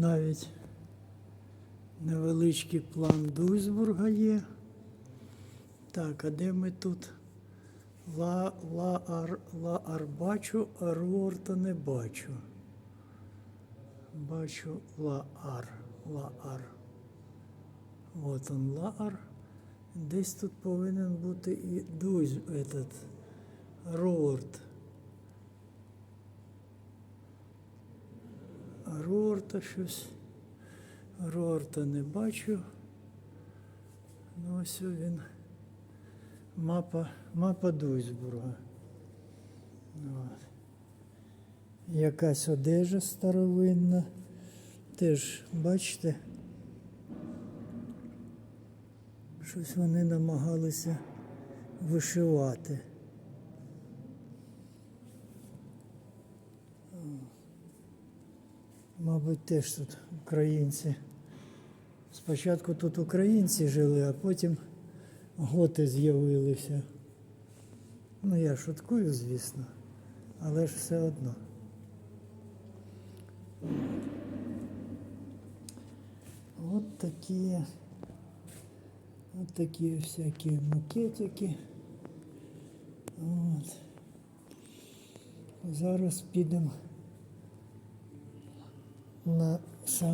навіть невеличкий план Дуйсбурга є. Так, а де ми тут? Ла, ла, ар, ла ар бачу, а Руорта не бачу. Бачу ла ар, ла ар. От он ла ар. Десь тут повинен бути і Дуйс, этот, Руорт. А Руорта щось. Руорта не бачу. Ну ось він. Мапа, мапа Дуйсбурга. От. Якась одежа старовинна. Теж, бачите, щось вони намагалися вишивати. Мабуть, теж тут українці. Спочатку тут українці жили, а потім готи з'явилися. Ну, я шуткую, звісно, але ж все одно. От такі, от такі всякі макетики. От. Зараз підемо Bununla sen